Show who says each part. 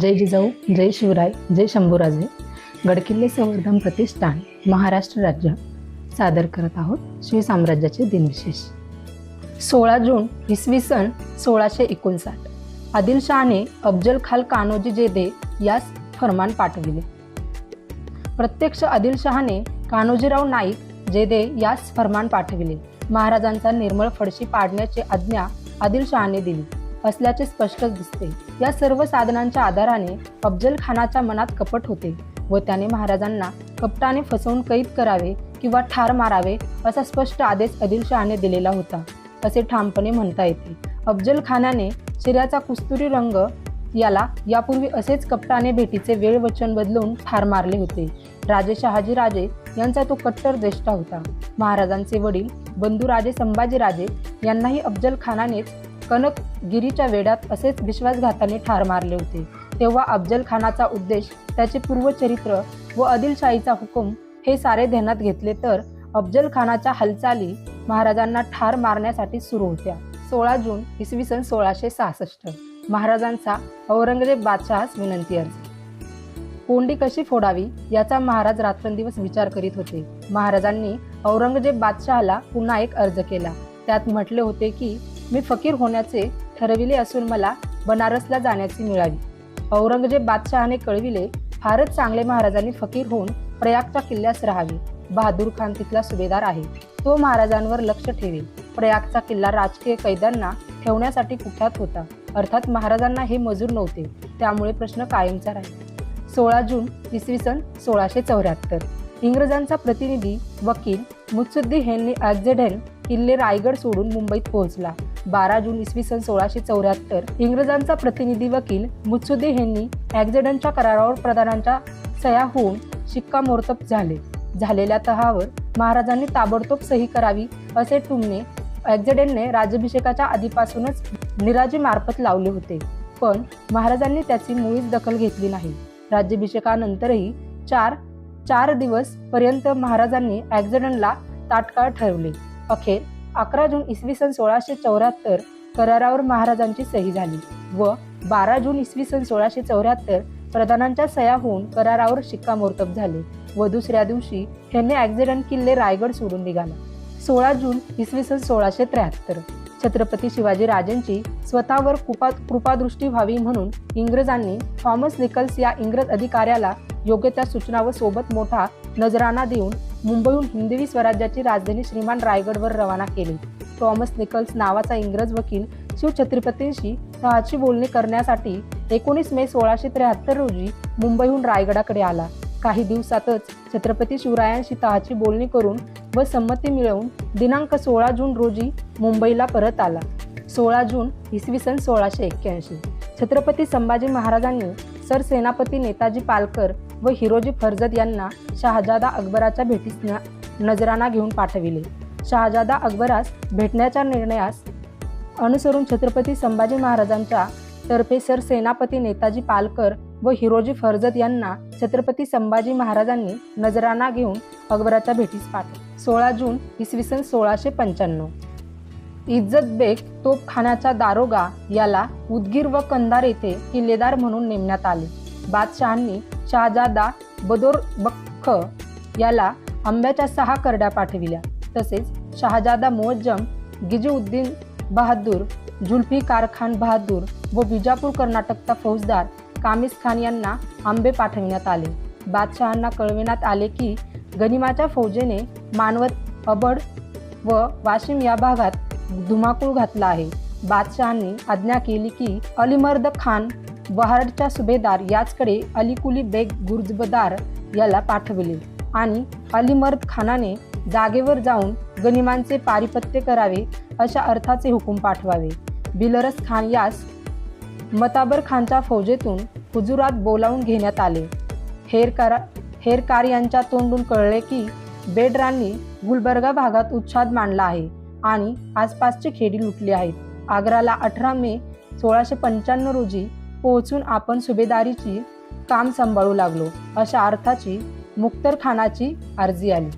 Speaker 1: जय जिजाऊ जय शिवराय जय शंभूराजे. गडकिल्ले संवर्धन प्रतिष्ठान महाराष्ट्र राज्य. सादर करत आहोत श्री साम्राज्याचे दिनविशेष. सोळा जून इसवी सन सोळाशे एकोणसाठ. आदिलशहाने अफजल खाल कान्होजी जेदे यास फरमान पाठविले. प्रत्यक्ष आदिलशहाने कान्होजीराव नाईक जेदे यास फरमान पाठविले. महाराजांचा निर्मळ फडशी पाडण्याची आज्ञा आदिलशहाने दिली. असल्याचे स्पष्टच दिसते. या सर्व साधनांच्या आधाराने अफजल खानाच्या मनात कपट होते व त्याने महाराजांना कपटाने फसवून कैद करावे किंवा ठार मारावे असा स्पष्ट आदेश आदिलशहाने दिलेला होता असे ठामपणे म्हणता येते. अफजल खानाने शिऱ्याचा कुस्तुरी रंग याला यापूर्वी असेच कपटाने भेटीचे वेळ वचन बदलून ठार मारले होते. राजे शहाजी राजे यांचा तो कट्टर ज्येष्ठा होता. महाराजांचे वडील बंधुराजे संभाजीराजे यांनाही अफजल खानानेच कनकगिरीच्या वेढ्यात असेच विश्वासघाताने ठार मारले होते. तेव्हा अफजल खानाचा उद्देश त्याचे पूर्वचरित्र व आदिलशाहीचा हुकूम हे सारे ध्यानात घेतले तर अफजल खानाच्या हालचाली महाराजांना ठार मारण्यासाठी सुरू होत्या. सोळा जून इसवी सन सोळाशे सहासष्ट. महाराजांचा औरंगजेब बादशहास विनंती अर्ज. कोंडी कशी फोडावी याचा महाराज रात्रंदिवस विचार करीत होते. महाराजांनी औरंगजेब बादशहाला पुन्हा एक अर्ज केला. त्यात म्हटले होते की मी फकीर होण्याचे ठरविले असून मला बनारसला जाण्याची मिळावी औरंगजेब बादशहाने कळविले फारच चांगले महाराजांनी फकीर होऊन प्रयागच्या किल्ल्यास राहावे. बहादूर खान तिथला सुभेदार आहे. तो महाराजांवर लक्ष ठेवेल. प्रयागचा किल्ला राजकीय कैद्यांना ठेवण्यासाठी कुख्यात होता? अर्थात महाराजांना हे मजूर नव्हते. त्यामुळे प्रश्न कायमचा राहील. सोळा जून इसवी सन सोळाशे चौऱ्याहत्तर. इंग्रजांचा प्रतिनिधी वकील मुत्सुद्दीन हेनली ॲक्झेडेन किल्ले रायगड सोडून मुंबईत पोहोचला. बारा जून इसवी सन सोळाशे चौऱ्याहत्तर. इंग्रजांचा प्रतिनिधी वकील मुत्सुदे यांनी ॲक्झेडनच्या करारावर प्रधानांच्या सह्या होऊन शिक्कामोर्तब झाले. झालेल्या तहावर महाराजांनी ताबडतोब सही करावी असे टुमणे ॲक्झेडेनने राज्याभिषेकाच्या आधीपासूनच निराजी मार्फत लावले होते. पण महाराजांनी त्याची मुळीच दखल घेतली नाही. राज्याभिषेकानंतरही चार चार दिवस पर्यंत महाराजांनी ॲक्झिडंटला तात्काळ ठरवले. अखेर अकरा जून इसवी सन सोळाशे चौऱ्याहत्तर करारावर महाराजांची सही झाली व बारा जून इसवी सन सोळाशे चौऱ्याहत्तर प्रधानांच्या सह्या होऊन करारावर शिक्कामोर्तब झाले व दुसऱ्या दिवशी ह्यांनी ॲक्झिडंट किल्ले रायगड सोडून निघाला. सोळा जून इसवी सन सोळाशे त्र्याहत्तर छत्रपती शिवाजी राजेंची स्वतःवर कृपा कृपादृष्टी व्हावी म्हणून इंग्रजांनी थॉमस निकल्स या इंग्रज अधिकाऱ्याला योग्य त्या सूचना व सोबत मोठा नजराणा देऊन मुंबईहून हिंदवी स्वराज्याची राजधानी श्रीमान रायगडवर रवाना केली. थॉमस निकल्स नावाचा इंग्रज वकील शिवछत्रपतींशी तहाची बोलणी करण्यासाठी एकोणीस मे सोळाशे त्र्याहत्तर रोजी मुंबईहून रायगडाकडे आला. काही दिवसातच छत्रपती शिवरायांशी तहाची बोलणी करून व संमती मिळवून दिनांक सोळा जून रोजी मुंबईला परत आला. सोळा जून इसवी सन सोळाशे एक्क्याऐंशी. छत्रपती संभाजी महाराजांनी सरसेनापती नेताजी पालकर व हिरोजी फर्जद यांना शहाजादा अकबराच्या भेटीस न घेऊन पाठविले. शहाजादा अकबरास भेटण्याच्या निर्णयास अनुसरून छत्रपती संभाजी महाराजांच्या तर्फे सरसेनापती नेताजी पालकर व हिरोजी फर्जद यांना छत्रपती संभाजी महाराजांनी नजराना घेऊन अकबराच्या भेटीस पाठवले. सोळा जून इसवी सन सोळाशे पंच्याण्णव. इज्जत बेग तोपखान्याचा दारोगा याला उदगीर व कंदार येथे किल्लेदार म्हणून नेमण्यात आले. बादशहांनी शहाजादा बदोर बख्ख याला आंब्याच्या सहा करड्या पाठविल्या. तसेच शहाजादा मुअज्जम गिजुउद्दीन बहादूर झुल्फी कारखान बहादूर व विजापूर कर्नाटकचा फौजदार कामिस खान यांना आंबे पाठविण्यात आले. बादशहांना कळविण्यात आले की गनिमाच्या फौजेने मानवत अबड व वाशिम या भागात धुमाकूळ घातला आहे. बादशहांनी आज्ञा केली की अलिमर्द खान बहारच्या सुभेदार याचकडे अलीकुली बेग गुर्जबदार याला पाठविले आणि अलीमर्द खानाने जागेवर जाऊन गनिमांचे पारिपत्य करावे अशा अर्थाचे हुकूम पाठवावे. बिलरस खान यास मताबर खानच्या फौजेतून हुजुरात बोलावून घेण्यात आले. हेरकारा हेरकार यांच्या तोंडून कळले की बेडरांनी गुलबर्गा भागात उच्छाद मांडला आहे आणि आसपासची खेडी लुटली आहेत. आग्राला अठरा मे सोळाशे पंच्याण्णव रोजी पोहोचून आपण सुभेदारीची काम सांभाळू लागलो अशा अर्थाची मुक्तर खानाची अर्जी आली.